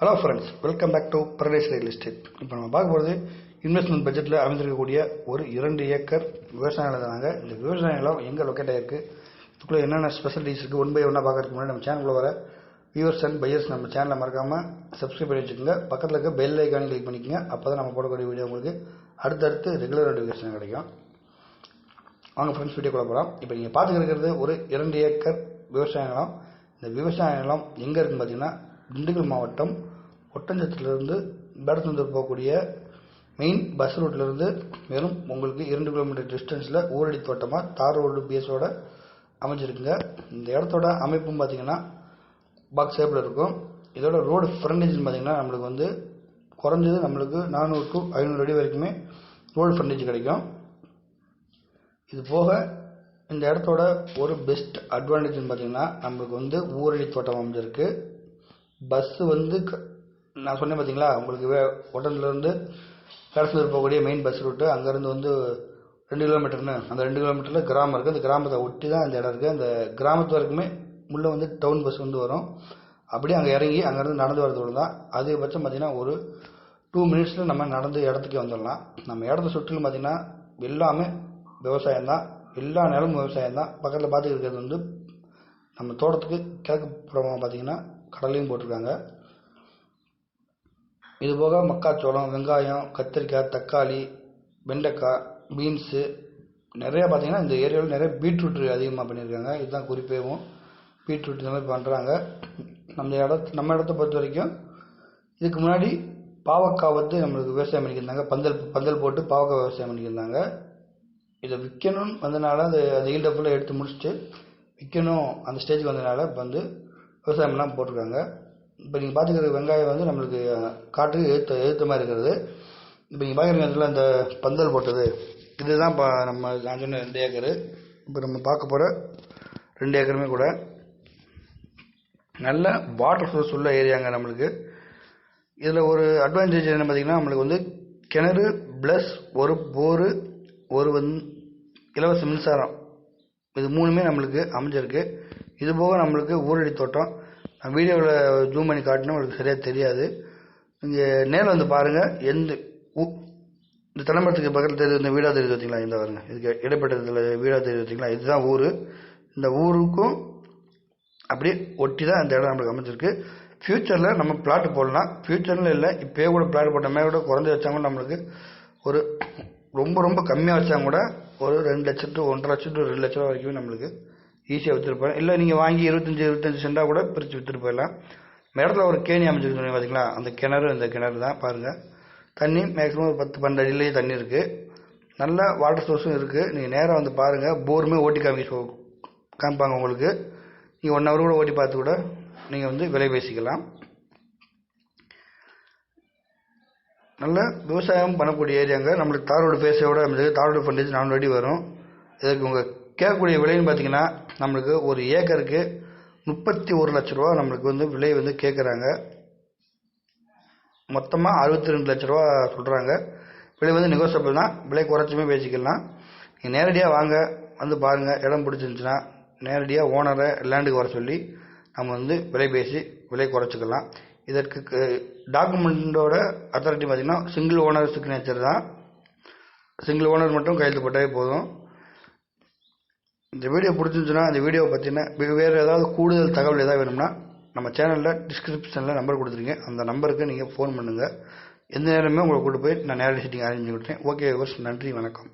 Hello friends welcome back to Paradise real estate இப்போ நம்ம பார்க்க போகிறது இன்வெஸ்ட்மெண்ட் பட்ஜெட்டில் அமைந்திருக்கக்கூடிய ஒரு இரண்டு ஏக்கர் விவசாய நிலம் இந்த விவசாய நிலம் எங்கே லொக்கேட் ஆகிருக்கு இதுக்குள்ளே என்னென்ன ஸ்பெஷலிட்டிஸ் இருக்குது ஒன் பை ஒன்னாக பார்க்கறதுக்கு முன்னாடி நம்ம சேனலுக்குள்ள வர வியூவர்ஸ் அண்ட் பையர்ஸ் நம்ம சேனலை மறக்காமல் சப்ஸ்கிரைப் பண்ணி வச்சுக்கோங்க. பக்கத்தில் இருக்க பெல் ஐக்கான் கிளிக் பண்ணிக்கோங்க. அப்போ தான் நம்ம போடக்கூடிய வீடியோ உங்களுக்கு அடுத்தடுத்து ரெகுலர் நோட்டிஃபிகேஷன் கிடைக்கும். வாங்க ஃப்ரெண்ட்ஸ் வீடியோக்குள்ள போகலாம் இப்போ நீங்கள் பார்த்துக்கிறது ஒரு இரண்டு ஏக்கர் விவசாய நிலம். இந்த விவசாய நிலம் எங்கே இருக்குன்னு பார்த்தீங்கன்னா திண்டுக்கல் மாவட்டம் ஒட்டஞ்சத்திலிருந்து பேடத்தந்தூர் போகக்கூடிய மெயின் பஸ் ரூட்லேருந்து வெறும் உங்களுக்கு இரண்டு கிலோமீட்டர் டிஸ்டன்ஸில் ஊரடி தோட்டமாக தார் ரோடு பேஸோட அமைஞ்சிருக்குங்க. இந்த இடத்தோட அமைப்பும் பார்த்தீங்கன்னா பாக்ஸ் ஷேப்பில் இருக்கும். இதோட ரோடு ஃப்ரண்டேஜ்னு பார்த்தீங்கன்னா நம்மளுக்கு வந்து குறைஞ்சது நம்மளுக்கு நானூறு டு ஐநூறு அடி வரைக்குமே ரோடு ஃப்ரண்டேஜ் கிடைக்கும். இது போக இந்த இடத்தோட ஒரு பெஸ்ட் அட்வான்டேஜ்னு பார்த்தீங்கன்னா நம்மளுக்கு வந்து ஊரடி தோட்டம் அமைஞ்சிருக்கு. பஸ்ஸு வந்து க- நான் சொன்னேன் பார்த்தீங்களா உங்களுக்கு வே ஒட்டன்லேருந்து கடத்தூர் போகக்கூடிய மெயின் பஸ் ரூட்டு அங்கேருந்து வந்து ரெண்டு கிலோமீட்டர்னு அந்த ரெண்டு கிலோமீட்டரில் கிராமம் இருக்குது அந்த கிராமத்தை ஒட்டி தான் அந்த இடம் இருக்குது அந்த கிராமத்து வரைக்குமே உள்ளே வந்து டவுன் பஸ் வந்து வரும். அப்படியே அங்கே இறங்கி அங்கேருந்து நடந்து வரது தான் அதிகபட்சம் பார்த்தீங்கன்னா ஒரு டூ மினிட்ஸில் நம்ம நடந்து இடத்துக்கே வந்துடலாம். நம்ம இடத்த சுற்றிலும் பார்த்தீங்கன்னா எல்லாமே விவசாயம் தான் எல்லா நிலமும் விவசாயம் தான் பக்கத்தில் பார்த்துட்டு இருக்கிறது வந்து நம்ம தோட்டத்துக்கு கிழக்கு புறமாக பார்த்தீங்கன்னா கடலையும் போட்டிருக்காங்க. இது போக மக்காச்சோளம் வெங்காயம் கத்திரிக்காய் தக்காளி வெண்டைக்காய் பீன்ஸு நிறையா பார்த்தீங்கன்னா இந்த ஏரியாவில் நிறைய பீட்ரூட் அதிகமாக பண்ணியிருக்காங்க. இதுதான் குறிப்பேவும் பீட்ரூட் இந்த மாதிரி பண்ணுறாங்க நம்ம இடத்து நம்ம இடத்த பொறுத்த வரைக்கும் இதுக்கு முன்னாடி பாவக்காய் வந்து நம்மளுக்கு விவசாயம் பண்ணிக்கிருந்தாங்க. பந்தல் பந்தல் போட்டு பாவக்காய் விவசாயம் பண்ணிக்கிருந்தாங்க. இதை விற்கணும்னு வந்தனால அது அந்த ஈல்டை ஃபுல்லாக எடுத்து முடிச்சுட்டு விற்கணும் அந்த ஸ்டேஜுக்கு வந்தனால இப்போ வந்து விவசாயம்லாம் போட்டிருக்காங்க. இப்போ நீங்கள் பார்த்துக்கிற வெங்காயம் வந்து நம்மளுக்கு காட்டுக்கு எழுத்த எழுத்த மாதிரி இருக்கிறது. இப்போ நீங்கள் பார்க்குறீங்க அதில் அந்த பந்தல் போட்டது இதுதான் இப்போ நம்ம நான் சொன்ன ரெண்டு ஏக்கரு. இப்போ நம்ம பார்க்க போகிற ரெண்டு ஏக்கருமே கூட நல்ல வாட்டர் சோர்ஸ் உள்ள ஏரியாங்க நம்மளுக்கு. இதில் ஒரு அட்வான்டேஜ் என்ன பார்த்தீங்கன்னா நம்மளுக்கு வந்து கிணறு ப்ளஸ் ஒரு போரு ஒரு வந் இலவச மின்சாரம். இது மூணுமே நம்மளுக்கு அமைஞ்சிருக்கு. இது போக நம்மளுக்கு ஊரடி தோட்டம். நான் வீடியோவில் ஜூம் பண்ணி காட்டினா உங்களுக்கு சரியாக தெரியாது. இங்கே நேரில் வந்து பாருங்கள் எந்த ஊ- இந்த தலைமரத்துக்கு பக்கத்தில் தெரியுது இந்த வீடாக தெரியுது பார்த்தீங்களா இந்த வருங்க இதுக்கு இடைப்பட்டதில் வீடாக தெரியுது பார்த்தீங்களா இதுதான் ஊர். இந்த ஊருக்கும் அப்படியே ஒட்டி தான் இந்த இடம் நம்மளுக்கு அமைஞ்சிருக்கு. ஃப்யூச்சரில் நம்ம பிளாட் போடலாம். ஃப்யூச்சரில் இல்லை இப்போயே கூட பிளாட் போட்ட மாதிரி கூட குறைஞ்சி வச்சாங்க நம்மளுக்கு ஒரு ரொம்ப ரொம்ப கம்மியாக வச்சாங்க கூட ஒரு ரெண்டு லட்சம் டு ஒன்றரை லட்சம் ரெண்டு லட்ச ரூபா வரைக்கும் நம்மளுக்கு ஈஸியாக விற்றுட்டு போயிடலாம். இல்லை நீங்கள் வாங்கி இருபத்தஞ்சி இருபத்தஞ்சி சென்டாக கூட பிரித்து விற்றுட்டு போயிடலாம். இடத்துல ஒரு கேணி அமைச்சிருக்கு சொன்னீங்க பார்த்தீங்களா அந்த கிணறு இந்த கிணறு தான் பாருங்கள் தண்ணி மேக்ஸிமம் ஒரு பத்து பன்னெண்டு அடியிலேயே தண்ணி இருக்குது நல்ல வாட்டர் சோர்ஸும் இருக்குது நீங்கள் நேராக வந்து பாருங்கள் போருமே ஓட்டி காமிக்க சொ காமிப்பாங்க உங்களுக்கு. நீங்கள் ஒன் ஹவர் கூட ஓட்டி பார்த்து கூட நீங்கள் வந்து விலை பேசிக்கலாம். நல்ல விவசாயம் பண்ணக்கூடிய ஏரியாங்க. நம்மளுக்கு தாரோடு பேசையோட அமைஞ்சது. தாரோடு ஃபண்டேஜ் நானூறு அடி வரும். இதுக்கு உங்கள் கேட்கக்கூடிய விலைன்னு பார்த்தீங்கன்னா நம்மளுக்கு ஒரு ஏக்கருக்கு முப்பத்தி ஒரு லட்ச ரூபா நம்மளுக்கு வந்து விலை வந்து கேட்குறாங்க மொத்தமாக அறுபத்தி ரெண்டு லட்ச ரூபா சொல்கிறாங்க விலை வந்து நெகோசியபிள் தான். விலை குறைச்சுமே பேசிக்கலாம். நீங்கள் நேரடியாக வாங்க வந்து பாருங்கள் இடம் பிடிச்சிருந்துச்சுன்னா நேரடியாக ஓனரை லேண்டுக்கு வர சொல்லி நம்ம வந்து விலை பேசி விலை குறைச்சிக்கலாம். இதற்கு டாக்குமெண்ட்டோட அத்தாரிட்டி பார்த்திங்கன்னா சிங்கிள் ஓனர் சிக்னேச்சர் தான். சிங்கிள் ஓனர் மட்டும் கையெழுத்து போட்டாலே போதும். இந்த வீடியோ பிடிச்சிருந்துச்சுன்னா இந்த வீடியோ பார்த்தீங்கன்னா வேறு ஏதாவது கூடுதல் தகவல் ஏதாவது வேணும்னா நம்ம சேனலில் டிஸ்கிரிப்ஷனில் நம்பர் கொடுத்துருங்க அந்த நம்பருக்கு நீங்கள் ஃபோன் பண்ணுங்கள் எந்த நேரமே உங்களை கூட்டு போய் நான் நேரடி சீட்டிங் அரேஞ்ச் பண்ணி கொடுத்தேன் ஓகே நன்றி வணக்கம்.